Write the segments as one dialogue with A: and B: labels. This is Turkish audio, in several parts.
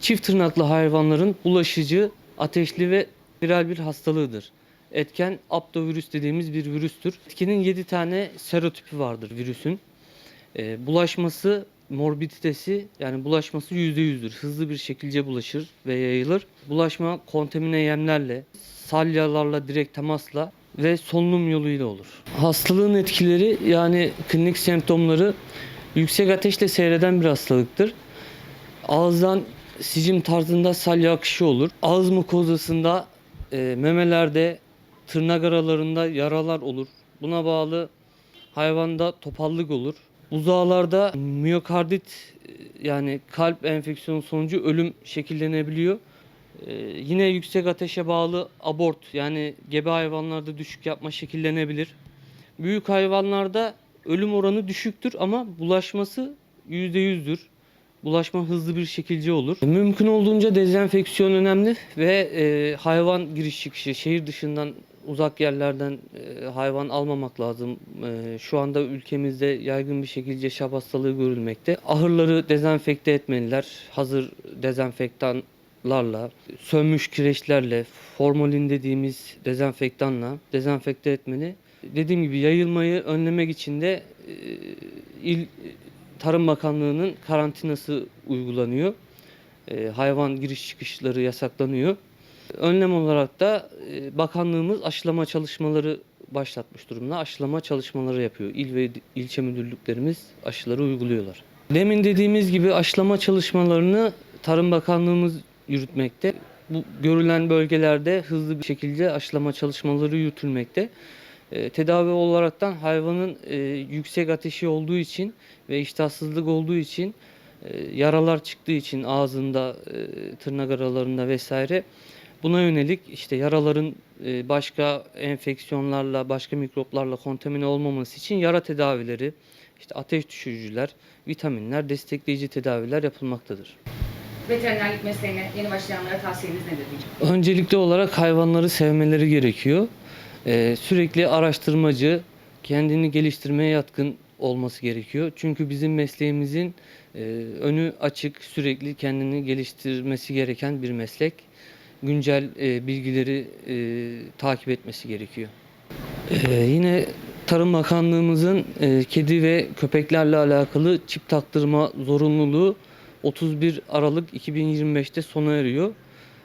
A: Çift tırnaklı hayvanların bulaşıcı, ateşli ve viral bir hastalığıdır. Etken aptovirüs dediğimiz bir virüstür. Etkinin 7 tane serotipi vardır virüsün. Ee, bulaşması, morbiditesi yani bulaşması %100'dür. Hızlı bir şekilde bulaşır ve yayılır. Bulaşma kontamine yemlerle, salyalarla direkt temasla ve solunum yoluyla olur. Hastalığın etkileri yani klinik semptomları yüksek ateşle seyreden bir hastalıktır. Ağızdan sicim tarzında salya akışı olur. Ağız mukozasında, e, memelerde, tırnak aralarında yaralar olur. Buna bağlı hayvanda topallık olur. Buzağlarda miyokardit e, yani kalp enfeksiyonu sonucu ölüm şekillenebiliyor. E, yine yüksek ateşe bağlı abort yani gebe hayvanlarda düşük yapma şekillenebilir. Büyük hayvanlarda ölüm oranı düşüktür ama bulaşması %100'dür. Bulaşma hızlı bir şekilde olur. Mümkün olduğunca dezenfeksiyon önemli ve e, hayvan giriş çıkışı şehir dışından uzak yerlerden e, hayvan almamak lazım. E, şu anda ülkemizde yaygın bir şekilde şap hastalığı görülmekte. Ahırları dezenfekte etmeliler. Hazır dezenfektanlarla, sönmüş kireçlerle, formalin dediğimiz dezenfektanla dezenfekte etmeli. Dediğim gibi yayılmayı önlemek için de e, il Tarım Bakanlığı'nın karantinası uygulanıyor. E, hayvan giriş çıkışları yasaklanıyor. Önlem olarak da e, bakanlığımız aşılama çalışmaları başlatmış durumda. Aşılama çalışmaları yapıyor. İl ve ilçe müdürlüklerimiz aşıları uyguluyorlar. Demin dediğimiz gibi aşılama çalışmalarını Tarım Bakanlığımız yürütmekte. Bu görülen bölgelerde hızlı bir şekilde aşılama çalışmaları yürütülmekte. E, tedavi olaraktan hayvanın e, yüksek ateşi olduğu için ve iştahsızlık olduğu için e, yaralar çıktığı için ağzında, e, tırnak aralarında vesaire buna yönelik işte yaraların e, başka enfeksiyonlarla, başka mikroplarla kontamine olmaması için yara tedavileri, işte ateş düşürücüler, vitaminler, destekleyici tedaviler yapılmaktadır.
B: Veterinerlik mesleğine yeni başlayanlara tavsiyeniz nedir?
A: Öncelikli olarak hayvanları sevmeleri gerekiyor. Ee, sürekli araştırmacı, kendini geliştirmeye yatkın olması gerekiyor. Çünkü bizim mesleğimizin e, önü açık, sürekli kendini geliştirmesi gereken bir meslek. Güncel e, bilgileri e, takip etmesi gerekiyor. Ee, yine Tarım Bakanlığımızın e, kedi ve köpeklerle alakalı çip taktırma zorunluluğu 31 Aralık 2025'te sona eriyor.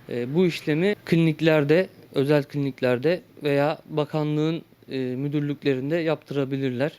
A: E, bu işlemi kliniklerde, özel kliniklerde veya bakanlığın e, müdürlüklerinde yaptırabilirler.